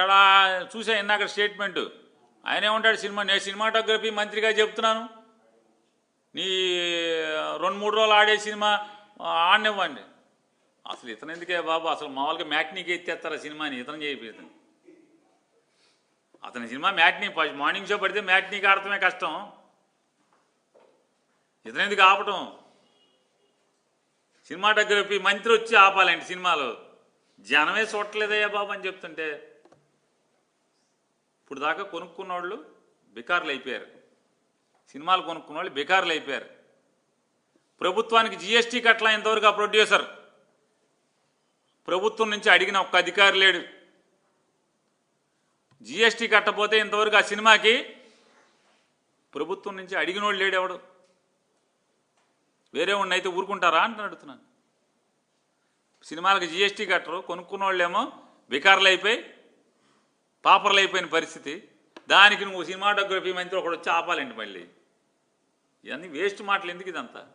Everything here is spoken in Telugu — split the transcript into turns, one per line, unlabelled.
ఉంటాడా చూసా ఇందాక స్టేట్మెంట్ ఆయనే ఉంటాడు సినిమా. నేను సినిమాటోగ్రఫీ మంత్రిగా చెప్తున్నాను. నీ రెండు మూడు రోజులు ఆడే సినిమా ఆడనివ్వండి. అసలు ఇతను ఎందుకే బాబు? అసలు మామూలుగా మ్యాట్నీకి ఎత్తేస్తారు సినిమాని ఇతను చేయిపోతుంది అతని సినిమా మ్యాట్నీ మార్నింగ్ షో పడితే మ్యాట్నీకి ఆడటమే కష్టం. ఇతను ఎందుకు ఆపటం? సినిమాటోగ్రఫీ మంత్రి వచ్చి ఆపాలండి సినిమాలు. జనమే చూడట్లేదయ్యా బాబు అని చెప్తుంటే. ఇప్పుడు దాకా కొనుక్కున్న వాళ్ళు బికార్లు అయిపోయారు. సినిమాలు కొనుక్కున్న వాళ్ళు బికార్లు అయిపోయారు. ప్రభుత్వానికి జిఎస్టీ కట్టలా ఇంతవరకు ఆ ప్రొడ్యూసర్ ప్రభుత్వం నుంచి అడిగిన ఒక్క అధికారి లేడు. జిఎస్టీ కట్టపోతే ఇంతవరకు ఆ సినిమాకి ప్రభుత్వం నుంచి అడిగిన వాళ్ళు లేడు ఎవడు? వేరే వాడిని అయితే ఊరుకుంటారా అని అడుగుతున్నాను. సినిమాలకు జిఎస్టీ కట్టరు కొనుక్కున్న వాళ్ళేమో బికార్లు అయిపోయి పాపర్లు అయిపోయిన పరిస్థితి. దానికి నువ్వు సినిమాటోగ్రఫీ మంత్రి ఒకడు వచ్చి ఆపాలండి మళ్ళీ? ఇవన్నీ వేస్ట్ మాటలు ఎందుకు ఇదంతా?